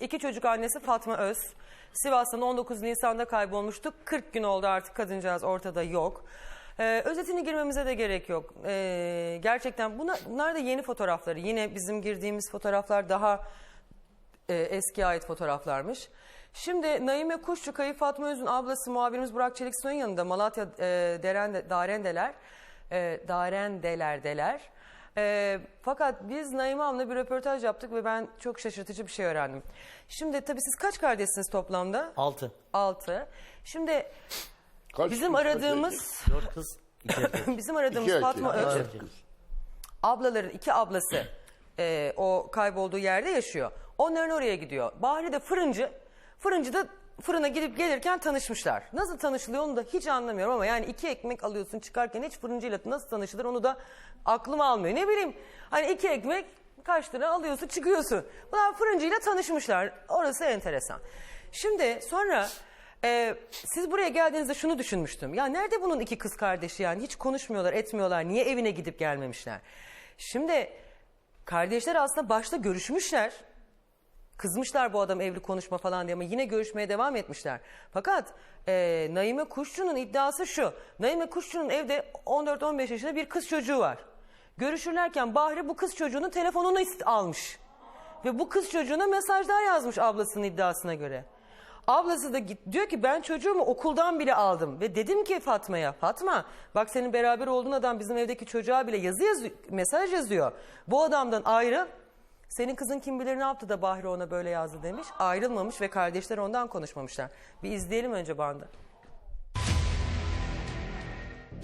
İki çocuk annesi Fatma Öz. Sivas'tan 19 Nisan'da kaybolmuştu. 40 gün oldu artık kadıncağız ortada yok. Ee, özetini girmemize de gerek yok. Ee, gerçekten bunlar, bunlar da yeni fotoğrafları. Yine bizim girdiğimiz fotoğraflar daha e, eskiye ait fotoğraflarmış. Şimdi Naime Kuşçu, Kayıp Fatma Öz'ün ablası muhabirimiz Burak Çeliksoy'un yanında Malatya e, Derende, Darendeler, e, Darendeler'deler. E, fakat biz Naime Hanım'la bir röportaj yaptık ve ben çok şaşırtıcı bir şey öğrendim. Şimdi tabii siz kaç kardeşsiniz toplamda? 6. Altı. Şimdi Kaç bizim kız, kaç aradığımız 4 kız, 2 erkek. bizim aradığımız erkek. Fatma erkek. ablaların iki ablası e, o kaybolduğu yerde yaşıyor. Onların oraya gidiyor. Bahri de fırıncı. Fırıncı da fırına gidip gelirken tanışmışlar. Nasıl tanışılıyor onu da hiç anlamıyorum ama yani iki ekmek alıyorsun çıkarken hiç fırıncıyla nasıl tanışılır onu da aklım almıyor. Ne bileyim hani iki ekmek kaç lira alıyorsun çıkıyorsun. Bunlar fırıncıyla tanışmışlar. Orası enteresan. Şimdi sonra e, siz buraya geldiğinizde şunu düşünmüştüm. Ya nerede bunun iki kız kardeşi yani hiç konuşmuyorlar etmiyorlar. Niye evine gidip gelmemişler? Şimdi kardeşler aslında başta görüşmüşler. Kızmışlar bu adam evli konuşma falan diye ama yine görüşmeye devam etmişler. Fakat e, Naime Kuşçu'nun iddiası şu. Naime Kuşçu'nun evde 14-15 yaşında bir kız çocuğu var. Görüşürlerken Bahri bu kız çocuğunun telefonunu almış. Ve bu kız çocuğuna mesajlar yazmış ablasının iddiasına göre. Ablası da git, diyor ki ben çocuğumu okuldan bile aldım. Ve dedim ki Fatma'ya Fatma bak senin beraber olduğun adam bizim evdeki çocuğa bile yazı yazıyor, mesaj yazıyor. Bu adamdan ayrıl. Senin kızın kim bilir ne yaptı da Bahri ona böyle yazdı demiş. Ayrılmamış ve kardeşler ondan konuşmamışlar. Bir izleyelim önce bandı.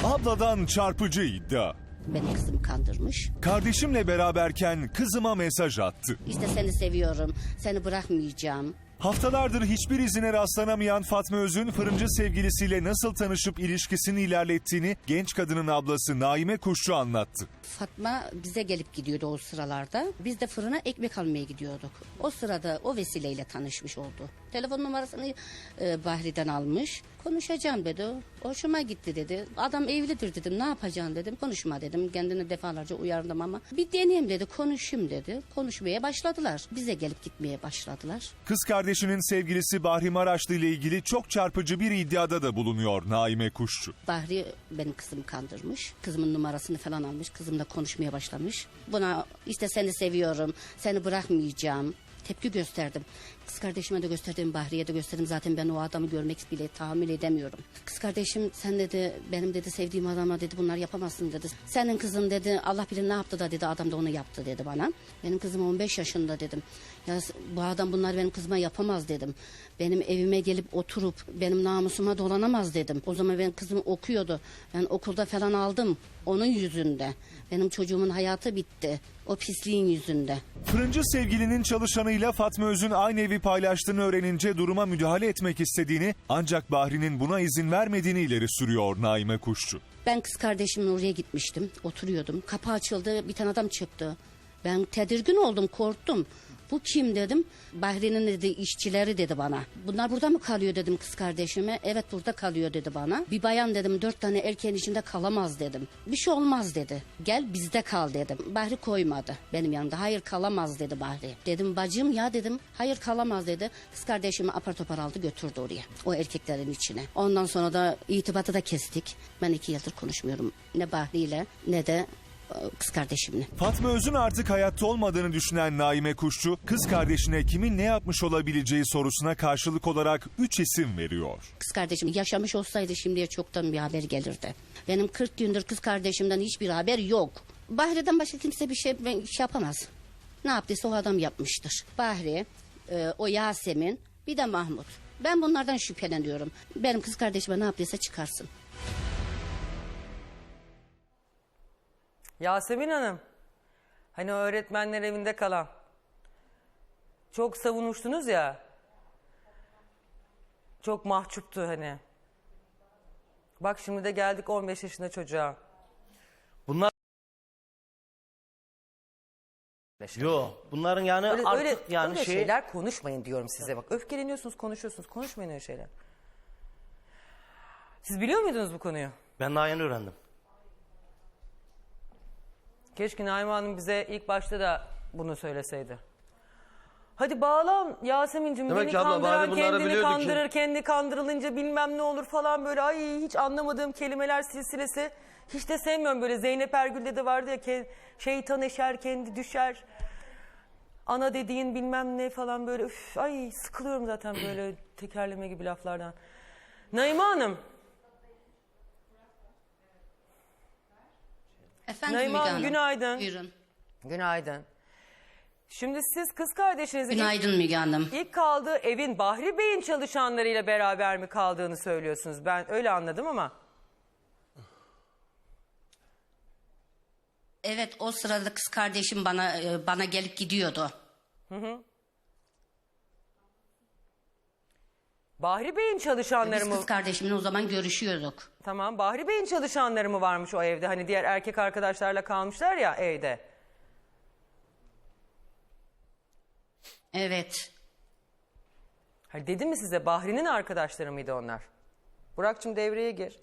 Abladan çarpıcı iddia. Benim kızım kandırmış. Kardeşimle beraberken kızıma mesaj attı. İşte seni seviyorum, seni bırakmayacağım. Haftalardır hiçbir izine rastlanamayan Fatma Öz'ün fırıncı sevgilisiyle nasıl tanışıp ilişkisini ilerlettiğini genç kadının ablası Naime Kuşçu anlattı. Fatma bize gelip gidiyordu o sıralarda. Biz de fırına ekmek almaya gidiyorduk. O sırada o vesileyle tanışmış oldu. Telefon numarasını e, Bahri'den almış. Konuşacağım dedi. Hoşuma gitti dedi. Adam evlidir dedim. Ne yapacaksın dedim. Konuşma dedim. Kendini defalarca uyardım ama bir deneyeyim dedi. Konuşayım dedi. Konuşmaya başladılar. Bize gelip gitmeye başladılar. Kız kardeşinin sevgilisi Bahri Maraşlı ile ilgili çok çarpıcı bir iddiada da bulunuyor Naime Kuşçu. Bahri benim kızımı kandırmış. Kızımın numarasını falan almış. Kızımla konuşmaya başlamış. Buna işte seni seviyorum, seni bırakmayacağım. Tepki gösterdim. Kız kardeşime de gösterdim, Bahriye de gösterdim. Zaten ben o adamı görmek bile tahammül edemiyorum. Kız kardeşim sen dedi, benim dedi sevdiğim adama dedi bunlar yapamazsın dedi. Senin kızın dedi Allah bilir ne yaptı da dedi adam da onu yaptı dedi bana. Benim kızım 15 yaşında dedim. Ya bu adam bunlar benim kızıma yapamaz dedim. Benim evime gelip oturup benim namusuma dolanamaz dedim. O zaman benim kızım okuyordu. Ben okulda falan aldım onun yüzünde. Benim çocuğumun hayatı bitti. O pisliğin yüzünde. Fırıncı sevgilinin çalışanıyla Fatma Öz'ün aynı evi paylaştığını öğrenince duruma müdahale etmek istediğini ancak Bahri'nin buna izin vermediğini ileri sürüyor Naime Kuşçu. Ben kız kardeşimin oraya gitmiştim. Oturuyordum. Kapı açıldı. Bir tane adam çıktı. Ben tedirgin oldum, korktum. Bu kim dedim. Bahri'nin dedi işçileri dedi bana. Bunlar burada mı kalıyor dedim kız kardeşime. Evet burada kalıyor dedi bana. Bir bayan dedim dört tane erkeğin içinde kalamaz dedim. Bir şey olmaz dedi. Gel bizde kal dedim. Bahri koymadı benim yanımda. Hayır kalamaz dedi Bahri. Dedim bacım ya dedim. Hayır kalamaz dedi. Kız kardeşimi apar topar aldı götürdü oraya. O erkeklerin içine. Ondan sonra da itibatı da kestik. Ben iki yıldır konuşmuyorum. Ne Bahri ile ne de kız kardeşimle. Fatma Öz'ün artık hayatta olmadığını düşünen Naime Kuşçu, kız kardeşine kimin ne yapmış olabileceği sorusuna karşılık olarak 3 isim veriyor. Kız kardeşim yaşamış olsaydı şimdiye çoktan bir haber gelirdi. Benim 40 gündür kız kardeşimden hiçbir haber yok. Bahri'den başka kimse bir şey, ben- şey yapamaz. Ne yaptıysa o adam yapmıştır. Bahri, e, o Yasemin, bir de Mahmut. Ben bunlardan şüpheleniyorum. Benim kız kardeşime ne yaptıysa çıkarsın. Yasemin Hanım. Hani öğretmenler evinde kalan. Çok savunmuştunuz ya. Çok mahcuptu hani. Bak şimdi de geldik 15 yaşında çocuğa. Bunlar Yo, bunların yani Öyle, artık öyle, yani öyle şey şeyler konuşmayın diyorum size bak. Öfkeleniyorsunuz, konuşuyorsunuz. Konuşmayın öyle şeyler. Siz biliyor muydunuz bu konuyu? ben daha yeni öğrendim. Keşke Naime Hanım bize ilk başta da bunu söyleseydi. Hadi bağlan Yasemin'cim Demek beni ki abla kandıran bunları kendini biliyordu ki- kandırır, kendi kandırılınca bilmem ne olur falan böyle ay hiç anlamadığım kelimeler silsilesi. Hiç de sevmiyorum böyle Zeynep Ergül'de de vardı ya ke- şeytan eşer kendi düşer. Ana dediğin bilmem ne falan böyle üf, ay sıkılıyorum zaten böyle tekerleme gibi laflardan. Naime Hanım, Efendim Naime Müge Hanım, Hanım. günaydın. Buyurun. günaydın. Şimdi siz kız kardeşinizin ilk, Günaydın Müge Hanım. ilk kaldığı evin Bahri Bey'in çalışanlarıyla beraber mi kaldığını söylüyorsunuz? Ben öyle anladım ama. Evet o sırada kız kardeşim bana e, bana gelip gidiyordu. Bahri Bey'in çalışanları Biz mı? kız kardeşimle o zaman görüşüyorduk. Tamam. Bahri Bey'in çalışanları mı varmış o evde? Hani diğer erkek arkadaşlarla kalmışlar ya evde. Evet. Hani dedim mi size Bahri'nin arkadaşları mıydı onlar? Burak'cığım devreye gir.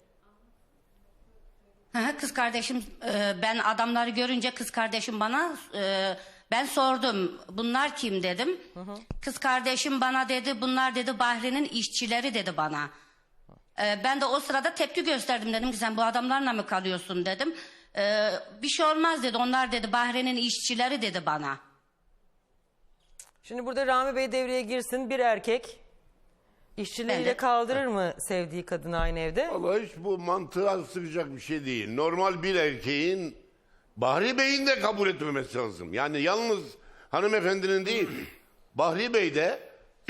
Hı hı, Kız kardeşim e, ben adamları görünce kız kardeşim bana e, ben sordum bunlar kim dedim. Kız kardeşim bana dedi bunlar dedi Bahri'nin işçileri dedi bana. E, ben de o sırada tepki gösterdim dedim ki sen bu adamlarla mı kalıyorsun dedim. E, bir şey olmaz dedi onlar dedi Bahri'nin işçileri dedi bana. Şimdi burada Rami Bey devreye girsin. Bir erkek işçileriyle Evet. kaldırır mı sevdiği kadını aynı evde? Vallahi hiç bu mantığa sıkacak bir şey değil. Normal bir erkeğin Bahri Bey'in de kabul etmemesi lazım. Yani yalnız hanımefendinin değil. Bahri Bey de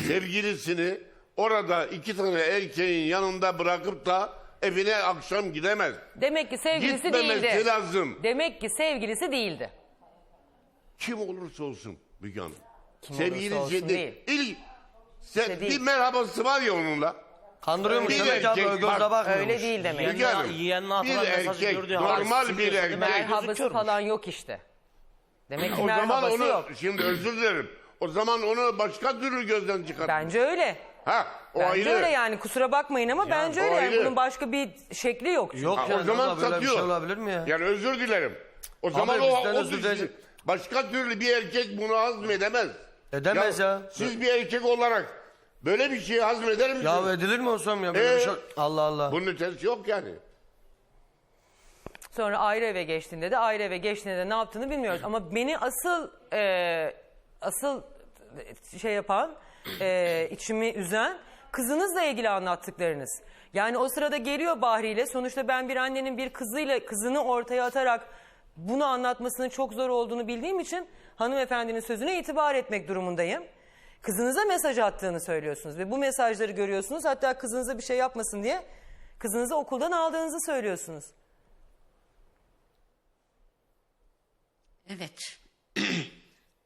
sevgilisini orada iki tane erkeğin yanında bırakıp da evine akşam gidemez. Demek ki sevgilisi Gitmemesi değildi. lazım. Demek ki sevgilisi değildi. Kim olursa olsun Müge Hanım. Kim olursa olsun değil. İlk, sen, İşte değil. bir merhabası var ya onunla. Kandırıyormuş Bir demek erkek, gözle bak. Öyle değil demek. Müge Hanım, yeğenine bir mesajı erkek, normal bir siliyorsun, erkek. Merhabası falan yok işte. Demek ki O zaman merhabası onu yok. şimdi özür dilerim. O zaman onu başka türlü gözden çıkar. Bence öyle. Ha, o Bence ayrı. öyle yani kusura bakmayın ama bence öyle. Yani ayrı. bunun başka bir şekli yok. çünkü. Yok Ha, yani o zaman abla, böyle bir satıyor. şey olabilir mi ya? Yani özür dilerim. O zaman o, bizden o özür dileyecek. başka türlü bir erkek bunu hazmedemez. Edemez ya. Siz bir erkek olarak böyle bir şeyi hazmeder misiniz? Ya edilir mi olsam ya? Böyle Ee? bir şey... Allah Allah. Bunun ötesi yok yani. Sonra ayrı eve geçtiğinde de ayrı eve geçtiğinde de ne yaptığını bilmiyoruz. Ama beni asıl e, asıl şey yapan, e, içimi üzen kızınızla ilgili anlattıklarınız. Yani o sırada geliyor Bahri ile sonuçta ben bir annenin bir kızıyla kızını ortaya atarak bunu anlatmasının çok zor olduğunu bildiğim için hanımefendinin sözüne itibar etmek durumundayım. Kızınıza mesaj attığını söylüyorsunuz ve bu mesajları görüyorsunuz. Hatta kızınıza bir şey yapmasın diye kızınızı okuldan aldığınızı söylüyorsunuz. Evet.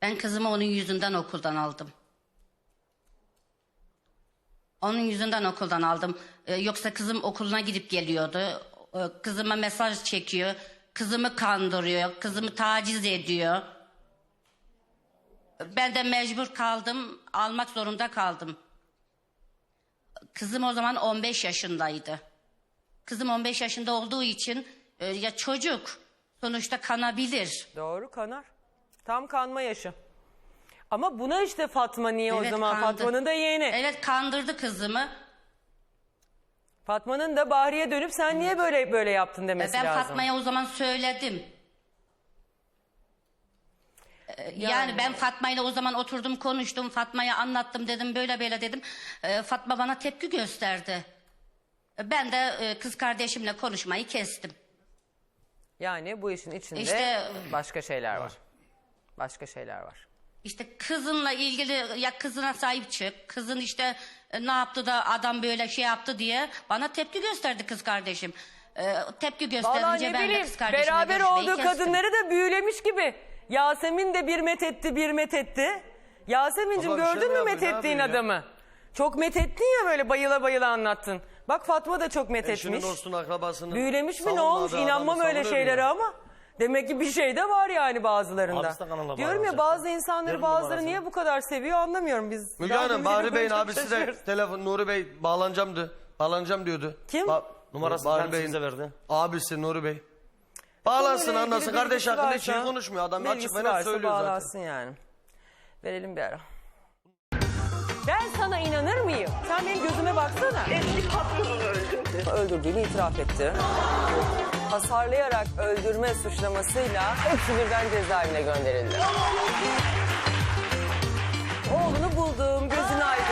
ben kızımı onun yüzünden okuldan aldım. Onun yüzünden okuldan aldım. Ee, yoksa kızım okuluna gidip geliyordu. Ee, kızıma mesaj çekiyor. Kızımı kandırıyor. Kızımı taciz ediyor. Ben de mecbur kaldım. Almak zorunda kaldım. Kızım o zaman 15 yaşındaydı. Kızım 15 yaşında olduğu için e, ya çocuk sonuçta kanabilir. Doğru kanar. Tam kanma yaşı. Ama buna işte Fatma niye o Evet, zaman? kandı. Fatma'nın da yeğeni. Evet kandırdı kızımı. Fatma'nın da Bahriye dönüp sen niye böyle böyle yaptın demesi ben lazım. Fatma'ya o zaman söyledim. Ee, Yani, ben Fatma'yla o zaman oturdum konuştum. Fatma'ya anlattım dedim böyle böyle dedim. Ee, Fatma bana tepki gösterdi. Ben de e, kız kardeşimle konuşmayı kestim. Yani bu işin içinde İşte- başka şeyler var. Başka şeyler var. İşte kızınla ilgili ya kızına sahip çık. Kızın işte e, ne yaptı da adam böyle şey yaptı diye bana tepki gösterdi kız kardeşim. Ee, tepki Vallahi gösterince ne ben de bileyim kız kardeşimle beraber görüşmeyi olduğu kestim. kadınları da büyülemiş gibi. Yasemin de bir methetti bir methetti. Yasemin'cim Abla bir şey gördün mi mü yapıyor, ne methettiğin yapıyor ya? adamı? Çok methettin ya böyle bayıla bayıla anlattın. Bak Fatma da çok Eşinin methetmiş. dostun akrabasını. Büyülemiş mi ne savunmadığı olmuş adamı inanmam öyle savunuyor şeylere ya. ama. Demek ki bir şey de var yani bazılarında. Abisi de kanala Diyorum ya bağlanacak. bazı insanları Verin bazıları numarasını. niye bu kadar seviyor anlamıyorum biz. Müge Daha Hanım Bahri Bey'in abisi de şaşırıyoruz. telefon Nuri Bey bağlanacağım diyor. Bağlanacağım diyordu. Kim? Numarasını Bahri ben Bey'in verdi. Abisi Nuri Bey. Bağlansın Konuyla ilgili anlasın. Kardeş bilgisi hakkında hiç şey konuşmuyor. Adam açık bilgisi ve net varsa söylüyor zaten. bağlansın yani. Verelim bir ara. Ben sana inanır mıyım? Sen benim gözüme baksana. Eski patronunu öldürdü. Öldürdüğünü itiraf etti. Hasarlayarak öldürme suçlamasıyla hepsi birden cezaevine gönderildi. Oğlunu buldum, gözün aydın.